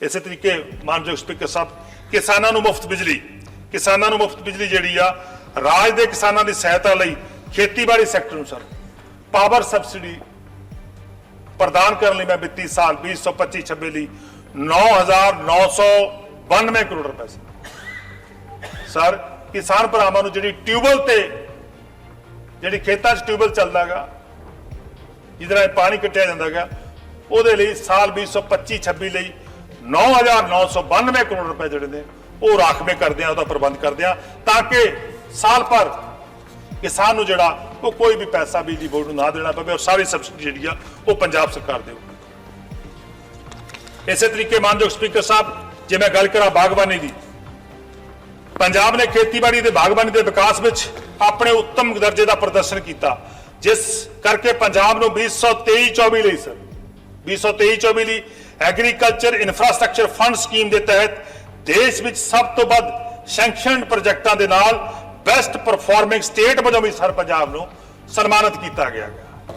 ਇਸੇ ਤਰੀਕੇ ਮਾਨਯੋਗ ਸਪੀਕਰ ਸਾਹਿਬ, ਕਿਸਾਨਾਂ ਨੂੰ ਮੁਫਤ ਬਿਜਲੀ, ਕਿਸਾਨਾਂ ਨੂੰ ਮੁਫਤ ਬਿਜਲੀ ਜਿਹੜੀ ਆ, ਰਾਜ ਦੇ ਕਿਸਾਨਾਂ ਦੀ ਸਹਾਇਤਾ ਲਈ ਖੇਤੀਬਾੜੀ ਸੈਕਟਰ ਨੂੰ ਸਰ, ਪਾਵਰ ਸਬਸਿਡੀ ਪ੍ਰਦਾਨ ਕਰਨ ਲਈ ਮੈਂ ਵਿੱਤੀ ਸਾਲ 2025-26 ਲਈ 9992 ਕਰੋੜ ਰੁਪਏ ਸਰ, ਕਿਸਾਨ ਭਰਾਵਾਂ ਨੂੰ ਜਿਹੜੀ ਟਿਊਬਲ ਤੇ, ਜਿਹੜੀ ਖੇਤਾਂ 'ਚ ਟਿਊਬਲ ਚੱਲਦਾਗਾ ਜਿਹਦੇ ਨਾਲ ਪਾਣੀ ਕੱਟਿਆ ਜਾਂਦਾਗਾ ਉਹਦੇ ਲਈ ਸਾਲ 2025-26 ਲਈ 9992 ਕਰੋੜ ਰੁਪਏ ਜਿਹੜੇ ਨੇ, ਉਹ ਰਾਖਵੇਂ ਕਰਦੇ ਆ, ਉਹਦਾ ਪ੍ਰਬੰਧ ਕਰਦੇ ਆ, ਤਾਂ ਕਿ ਸਾਲ ਭਰ ਕਿਸਾਨ ਨੂੰ ਜਿਹੜਾ, ਉਹ ਕੋਈ ਵੀ ਪੈਸਾ ਬਿਜਲੀ ਬੋਰਡ ਨੂੰ ਨਾ ਦੇਣਾ ਪਵੇ, ਔਰ ਸਾਰੀ ਸਬਸਿਡੀ ਜਿਹੜੀ ਆ, ਉਹ ਪੰਜਾਬ ਸਰਕਾਰ ਦੇ ਇਸੇ ਤਰੀਕੇ ਮਾਨਯੋਗ ਸਪੀਕਰ ਸਾਹਿਬ, ਜੇ ਮੈਂ ਗੱਲ ਕਰਾਂ ਬਾਗਬਾਨੀ ਦੀ, ਪੰਜਾਬ ਨੇ ਖੇਤੀਬਾੜੀ ਤੇ ਬਾਗਬਾਨੀ ਦੇ ਵਿਕਾਸ ਵਿੱਚ ਆਪਣੇ ਉੱਤਮ ਦਰਜੇ ਦਾ ਪ੍ਰਦਰਸ਼ਨ ਕੀਤਾ, ਜਿਸ ਕਰਕੇ ਪੰਜਾਬ ਨੂੰ 2023-24 ਲਈ, ਸਰ 2023-24 ਲਈ ਐਗਰੀਕਲਚਰ ਇਨਫਰਾਸਟ੍ਰਕਚਰ ਫੰਡ ਸਕੀਮ ਦੇ ਤਹਿਤ ਦੇਸ਼ ਵਿੱਚ ਸਭ ਤੋਂ ਵੱਧ ਸੈਂਕਸ਼ਨਡ ਪ੍ਰੋਜੈਕਟਾਂ ਦੇ ਨਾਲ ਬੈਸਟ ਪਰਫਾਰਮਿੰਗ ਸਟੇਟ ਵਜੋਂ ਵੀ ਸਰ ਪੰਜਾਬ ਨੂੰ ਸਨਮਾਨਿਤ ਕੀਤਾ ਗਿਆ ਹੈ।